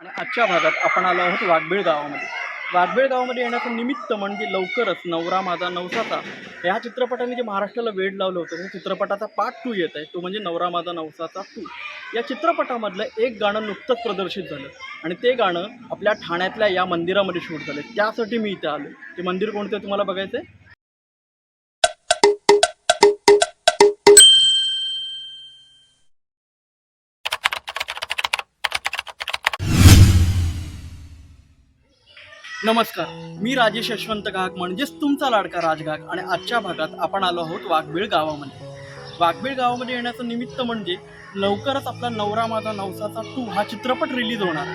आणि आजच्या भागात आपण आलो आहोत वाघबीळ गावामध्ये. वाघबीळ गावामध्ये येण्याचं निमित्त म्हणजे लवकरच नवरा माझा नवसाचा ह्या चित्रपटाने जे महाराष्ट्राला वेड लावलं होतं त्या चित्रपटाचा पार्ट टू येत आहे. तो म्हणजे नवरा माझा नवसाचा टू या चित्रपटामधलं एक गाणं नुकतंच प्रदर्शित झालं आणि ते गाणं आपल्या ठाण्यातल्या या मंदिरामध्ये शूट झालं. त्यासाठी मी इथे आलो ते मंदिर कोणतं आहे तुम्हाला बघायचं आहे नमस्कार मी राजेश यशवंत घाक म्हणजेच तुमचा लाडका राजघाक आणि आजच्या भागात आपण आलो आहोत वाघबीळ गावामध्ये. वाघबीळ गावामध्ये येण्याचं निमित्त म्हणजे लवकरच आपला नवरा माझा नवसाचा टू हा चित्रपट रिलीज होणार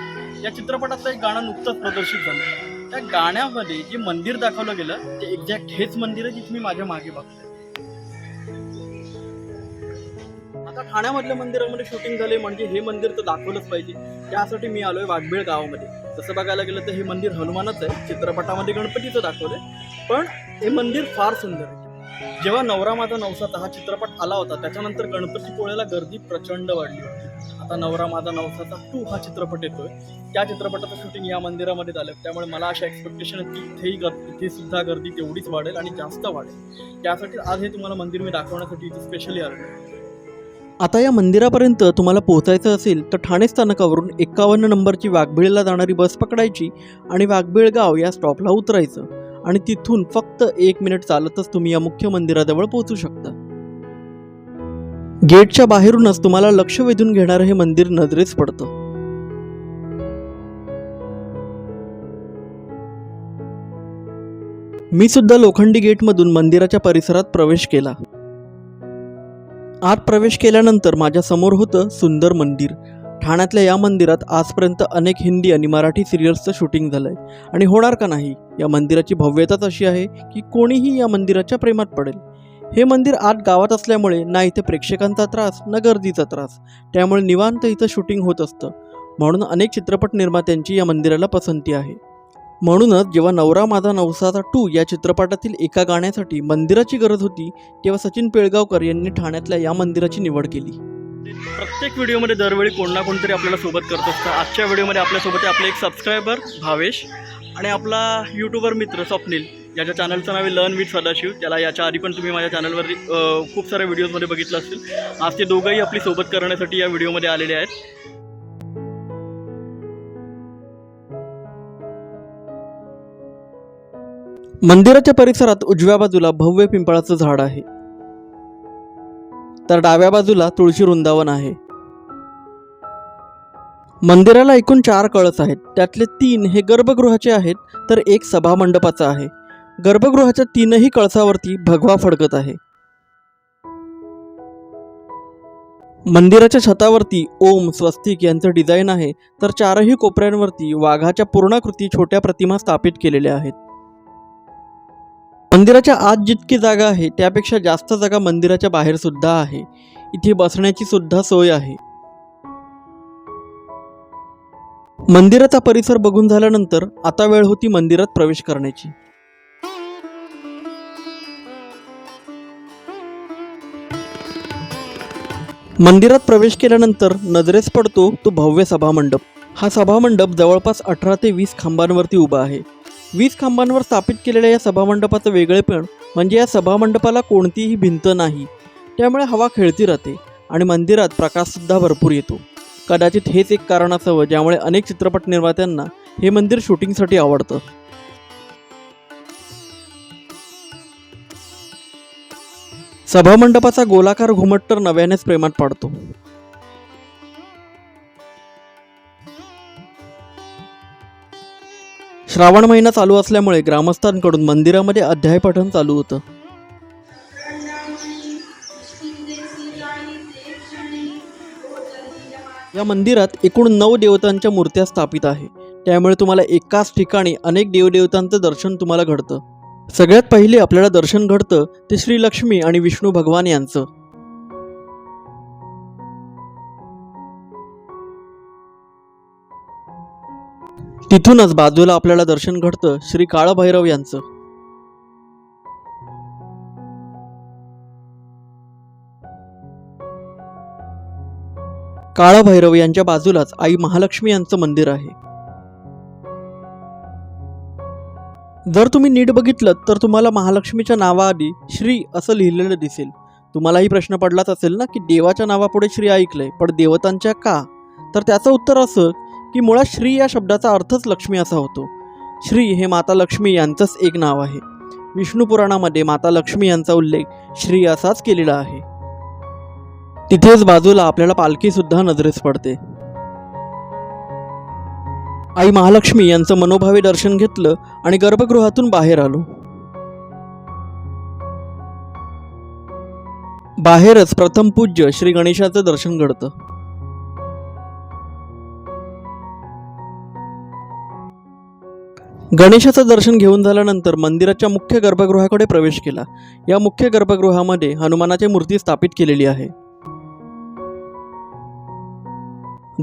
या चित्रपटाचं एक गाणं नुकतंच प्रदर्शित झालं. त्या गाण्यामध्ये जे मंदिर दाखवलं गेलं ते एक्झॅक्ट हेच मंदिर आहे जिथे मी माझ्या मागे बघतोय. आता ठाण्यामधल्या मंदिरामध्ये शूटिंग झाले म्हणजे हे मंदिर तर दाखवलंच पाहिजे. त्यासाठी मी आलो आहे वाघबीळ गावामध्ये. तसं बघायला गेलं तर हे मंदिर हनुमानच आहे. चित्रपटामध्ये गणपतीचं आहे पण हे मंदिर फार सुंदर आहे. जेव्हा नवरा माझा नवसाचा हा चित्रपट आला होता त्याच्यानंतर गणपती पोळ्याला गर्दी प्रचंड वाढली होती. आता नवरा माझा नवसाचा टू हा चित्रपट येतोय. त्या चित्रपटाचं शूटिंग या मंदिरामध्ये झालं. त्यामुळे मला अशा एक्सपेक्टेशन आहे की इथेही गर्दी इथे सुद्धा गर्दी तेवढीच वाढेल आणि जास्त वाढेल. त्यासाठी आज हे तुम्हाला मंदिर मी दाखवण्यासाठी इथे स्पेशली आलो आता या मंदिरापर्यंत तुम्हाला पोहोचायचं असेल तर ठाणे स्थानकावरून एकावन्न नंबरची वाघबीळला जाणारी बस पकडायची आणि वाघबीळ गाव या स्टॉपला उतरायचं. आणि तिथून फक्त एक मिनिट चालतच तुम्ही या मुख्य मंदिराजवळ पोहोचू शकता. गेटच्या बाहेरूनच तुम्हाला लक्ष वेधून घेणारं हे मंदिर नजरेस पडतं. मी सुद्धा लोखंडी गेटमधून मंदिराच्या परिसरात प्रवेश केला. आत प्रवेश केल्यानंतर माझ्यासमोर होतं सुंदर मंदिर. ठाण्यातल्या या मंदिरात आजपर्यंत अनेक हिंदी आणि मराठी सिरियल्सचं शूटिंग झालं आहे आणि होणार का नाही? या मंदिराची भव्यताच अशी आहे की कोणीही या मंदिराच्या प्रेमात पडेल. हे मंदिर आत गावात असल्यामुळे ना इथे प्रेक्षकांचा त्रास ना गर्दीचा त्रास. त्यामुळे निवांत इथं शूटिंग होत असतं. म्हणून अनेक चित्रपट निर्मात्यांची या मंदिराला पसंती आहे. म्हणूनच जेव्हा नवरा माझा नवसाचा टू या चित्रपटातील एका गाण्यासाठी मंदिराची गरज होती तेव्हा सचिन पिळगावकर यांनी ठाण्यातल्या या मंदिराची निवड केली. प्रत्येक व्हिडिओमध्ये दरवेळी कोण ना कोणतरी आपल्याला सोबत करत असतं. आजच्या व्हिडिओमध्ये आपल्यासोबत आपले एक सबस्क्रायबर भावेश आणि आपला यूट्यूबर मित्र स्वप्नील. याच्या चॅनलचं नाव आहे लर्न विथ सदाशिव. त्याला याच्या आधी पण तुम्ही माझ्या चॅनलवरती खूप साऱ्या व्हिडिओजमध्ये बघितलं असतील. आज ते दोघंही आपली सोबत करण्यासाठी या व्हिडिओमध्ये आलेले आहेत. मंदिराच्या परिसरात उजव्या बाजूला भव्य पिंपळाचं झाड आहे. तर डाव्या बाजूला तुळशी वृंदावन आहे. मंदिराला एकूण चार कळस आहेत. त्यातले तीन हे गर्भगृहाचे आहेत तर एक सभामंडपाचा आहे. गर्भगृहाच्या तीनही कळसावरती भगवा फडकत आहे. मंदिराच्या छतावरती ओम स्वस्तिक यांचं डिझाईन आहे तर चारही कोपऱ्यांवरती वाघाच्या पूर्णाकृती छोट्या प्रतिमा स्थापित केलेल्या आहेत. मंदिराच्या आत जितकी जागा आहे त्यापेक्षा जास्त जागा मंदिराच्या बाहेर सुद्धा आहे. इथे बसण्याची सुद्धा सोय आहे. मंदिराचा परिसर बघून झाल्यानंतर आता वेळ होती मंदिरात प्रवेश करण्याची. मंदिरात प्रवेश केल्यानंतर नजरेस पडतो तो भव्य सभामंडप. हा सभामंडप जवळपास अठरा ते वीस खांबांवरती उभा आहे. वीस खांबांवर स्थापित केलेल्या या सभामंडपाचं वेगळेपण म्हणजे या सभामंडपाला कोणतीही भिंत नाही. त्यामुळे हवा खेळती राहते आणि मंदिरात प्रकाशसुद्धा भरपूर येतो. कदाचित हेच एक कारण असावं ज्यामुळे अनेक चित्रपट निर्मात्यांना हे मंदिर शूटिंगसाठी आवडतं. सभामंडपाचा गोलाकार घुमट तर नव्यानेच प्रेमात पाडतो. श्रावण महिना चालू असल्यामुळे ग्रामस्थांकडून मंदिरामध्ये अध्याय पठण चालू होतं. या मंदिरात एकूण नऊ देवतांच्या मूर्त्या स्थापित आहे. त्यामुळे तुम्हाला एकाच ठिकाणी अनेक देवदेवतांचं दर्शन तुम्हाला घडतं. सगळ्यात पहिले आपल्याला दर्शन घडतं ते श्रीलक्ष्मी आणि विष्णू भगवान यांचं. तिथूनच बाजूला आपल्याला दर्शन घडतं श्री काळभैरव यांचं. काळभैरव यांच्या बाजूलाच आई महालक्ष्मी यांचं मंदिर आहे. जर तुम्ही नीट बघितलं तर तुम्हाला महालक्ष्मीच्या नावाआधी श्री असं लिहिलेलं दिसेल. तुम्हालाही प्रश्न पडलाच असेल ना की देवाच्या नावापुढे श्री ऐकलंय पण देवतांच्या का? तर त्याचं उत्तर असं की मुळात श्री या शब्दाचा अर्थच लक्ष्मी असा होतो. श्री हे माता लक्ष्मी यांचंच एक नाव आहे. विष्णू पुराणामध्ये माता लक्ष्मी यांचा उल्लेख श्री असाच केलेला आहे. तिथेच बाजूला आपल्याला पालखी सुद्धा नजरेस पडते. आई महालक्ष्मी यांचं मनोभावे दर्शन घेतलं आणि गर्भगृहातून बाहेर आलो. बाहेरच प्रथम पूज्य श्री गणेशाचं दर्शन घडतं. गणेशाचं दर्शन घेऊन झाल्यानंतर मंदिराच्या मुख्य गर्भगृहाकडे प्रवेश केला. या मुख्य गर्भगृहामध्ये हनुमानाची मूर्ती स्थापित केलेली आहे.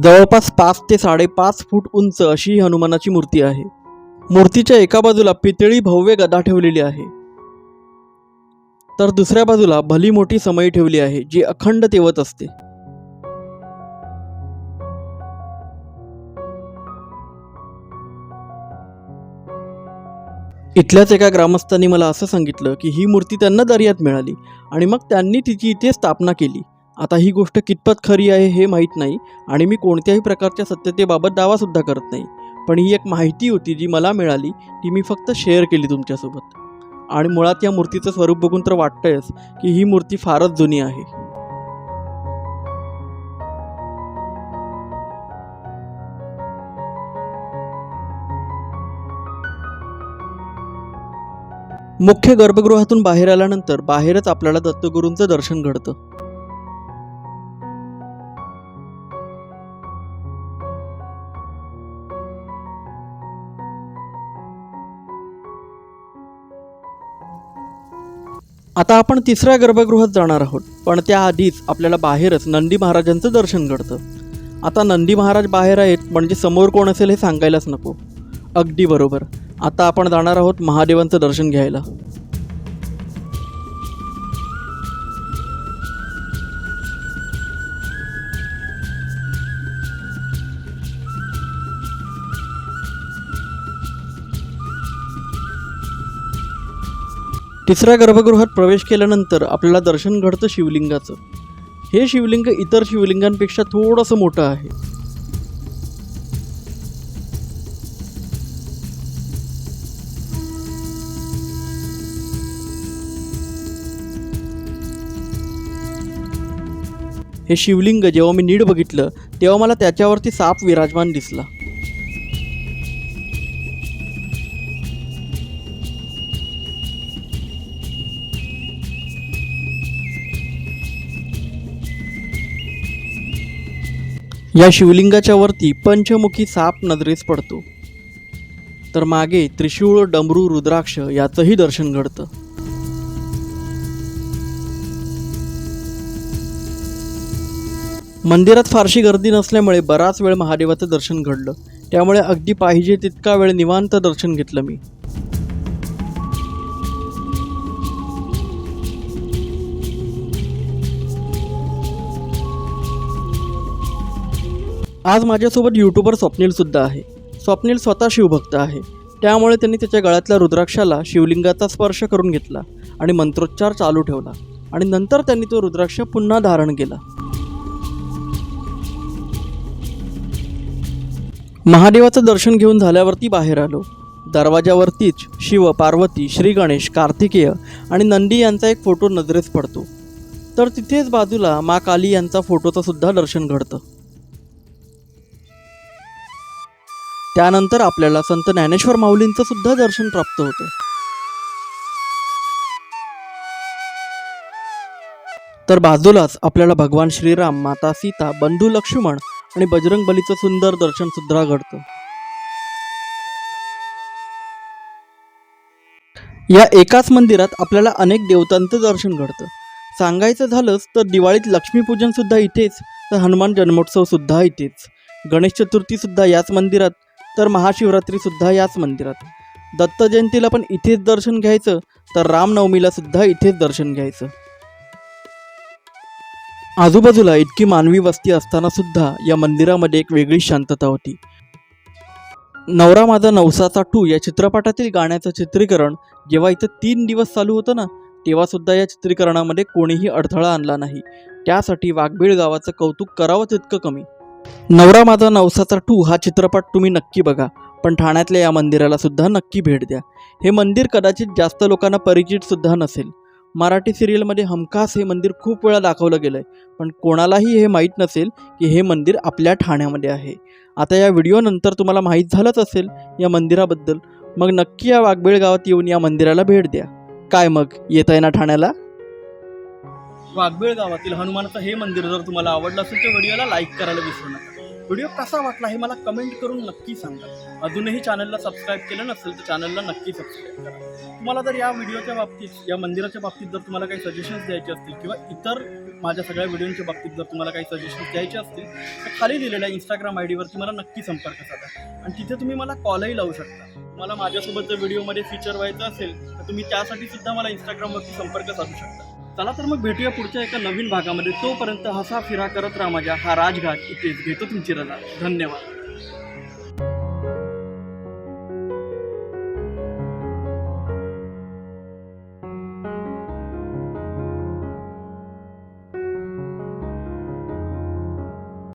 जवळपास पाच ते साडेपाच फूट उंच अशी ही हनुमानाची मूर्ती आहे. मूर्तीच्या एका बाजूला पितळी भव्य गदा ठेवलेली आहे. तर दुसऱ्या बाजूला भली मोठी समई ठेवली आहे जी अखंड तेवत असते. इथल्याच एका ग्रामस्थांनी मला असं सांगितलं की ही मूर्ती त्यांना दर्यात मिळाली आणि मग त्यांनी तिची इथे स्थापना केली. आता ही गोष्ट कितपत खरी आहे हे माहीत नाही आणि मी कोणत्याही प्रकारच्या सत्यतेबाबत दावासुद्धा करत नाही. पण ही एक माहिती होती जी मला मिळाली ती मी फक्त शेअर केली तुमच्यासोबत. आणि मुळात या मूर्तीचं स्वरूप बघून तर वाटतंयच की ही मूर्ती फारच जुनी आहे. मुख्य गर्भगृहातून बाहेर आल्यानंतर बाहेरच आपल्याला दत्तगुरूंचं दर्शन घडतं. आता आपण तिसऱ्या गर्भगृहात जाणार आहोत पण त्याआधीच आपल्याला बाहेरच नंदी महाराजांचं दर्शन घडतं. आता नंदी महाराज बाहेर आहेत म्हणजे समोर कोण असेल हे सांगायलाच नको. अगदी बरोबर. आता आपण जाणार आहोत महादेवांचं दर्शन घ्यायला. तिसऱ्या गर्भगृहात प्रवेश केल्यानंतर आपल्याला दर्शन घडतं शिवलिंगाचं. हे शिवलिंग इतर शिवलिंगांपेक्षा थोडंसं मोठं आहे. हे शिवलिंग जेव्हा मी नीट बघितलं तेव्हा मला त्याच्यावरती साप विराजमान दिसला. या शिवलिंगाच्या वरती पंचमुखी साप नजरेस पडतो. तर मागे त्रिशूळ डमरू रुद्राक्ष याचंही दर्शन घडतं. मंदिरात फारशी गर्दी नसल्यामुळे बराच वेळ महादेवाचं दर्शन घडलं. त्यामुळे अगदी पाहिजे तितका वेळ निवांत दर्शन घेतलं मी. आज माझ्यासोबत यूट्यूबर स्वप्नीलसुद्धा आहे. स्वप्नील स्वतः शिवभक्त आहे. त्यामुळे त्यांनी त्याच्या गळ्यातल्या रुद्राक्षाला शिवलिंगाचा स्पर्श करून घेतला आणि मंत्रोच्चार चालू ठेवला आणि नंतर त्यांनी तो रुद्राक्ष पुन्हा धारण केला. महादेवाचं दर्शन घेऊन झाल्यावरती बाहेर आलो. दरवाजावरतीच शिव पार्वती श्री गणेश कार्तिकेय आणि नंदी यांचा एक फोटो नजरेस पडतो. तर तिथेच बाजूला मा काली यांचा फोटोचं सुद्धा दर्शन घडतं. त्यानंतर आपल्याला संत ज्ञानेश्वर माऊलींचं सुद्धा दर्शन प्राप्त होतं. तर बाजूलाच आपल्याला भगवान श्रीराम माता सीता बंधू लक्ष्मण आणि बजरंग बलीचं सुंदर दर्शन सुद्धा घडतं. या एकाच मंदिरात आपल्याला अनेक देवतांचं दर्शन घडतं. सांगायचं झालंच तर दिवाळीत लक्ष्मीपूजन सुद्धा इथेच तर हनुमान जन्मोत्सव सुद्धा इथेच. गणेश चतुर्थी सुद्धा याच मंदिरात तर महाशिवरात्री सुद्धा याच मंदिरात. दत्त जयंतीला पण इथेच दर्शन घ्यायचं तर रामनवमीला सुद्धा इथेच दर्शन घ्यायचं. आजूबाजूला इतकी मानवी वस्ती असताना सुद्धा या मंदिरामध्ये एक वेगळी शांतता होती. नवरा माझा नवसाचा टू या चित्रपटातील गाण्याचं चित्रीकरण जेव्हा इथं तीन दिवस चालू होतं ना तेव्हा सुद्धा या चित्रीकरणामध्ये कोणीही अडथळा आणला नाही. त्यासाठी वाघबीळ गावाचं कौतुक करावं तितकं कमी. नवरा माझा नवसाचा टू हा चित्रपट तुम्ही नक्की बघा पण ठाण्यातल्या या मंदिराला सुद्धा नक्की भेट द्या. हे मंदिर कदाचित जास्त लोकांना परिचित सुद्धा नसेल. मराठी सिरियलमध्ये हमखास हे मंदिर खूप वेळा दाखवलं गेलं आहे पण कोणालाही हे माहीत नसेल की हे मंदिर आपल्या ठाण्यामध्ये आहे. आता या व्हिडिओनंतर तुम्हाला माहीत झालंच असेल या मंदिराबद्दल. मग नक्की या वाघबेळ गावात येऊन या मंदिराला भेट द्या. काय मग? येत आहे ना ठाण्याला? वाघबेळ गावातील हनुमानाचं हे मंदिर जर तुम्हाला आवडलं असेल तर व्हिडिओला लाईक करायला विसरू नका. व्हिडिओ कसा वाटला हे मला कमेंट करून नक्की सांगा. अजूनही चॅनलला सबस्क्राईब केलं नसेल तर चॅनलला नक्की सबस्क्राईब करा. तुम्हाला जर या व्हिडिओच्या बाबतीत या मंदिराच्या बाबतीत जर तुम्हाला काही सजेशन्स द्यायचे असतील किंवा इतर माझ्या सगळ्या व्हिडिओच्या बाबतीत जर तुम्हाला काही सजेशन्स द्यायचे असतील तर खाली दिलेल्या इंस्टाग्राम आय डीवरती मला नक्की संपर्क साधा. आणि तिथे तुम्ही मला कॉलही लावू शकता. तुम्हाला माझ्यासोबत जर व्हिडिओमध्ये फीचर व्हायचं असेल तर तुम्ही त्यासाठी सुद्धा मला इंस्टाग्रामवरती संपर्क साधू शकता. चला तर मग भेटूया पुढच्या एका नवीन भागामध्ये. तोपर्यंत हसा फिरा करत राहा माझ्या. हा राजघाट इथेच. घेतो तुमची रजा. धन्यवाद.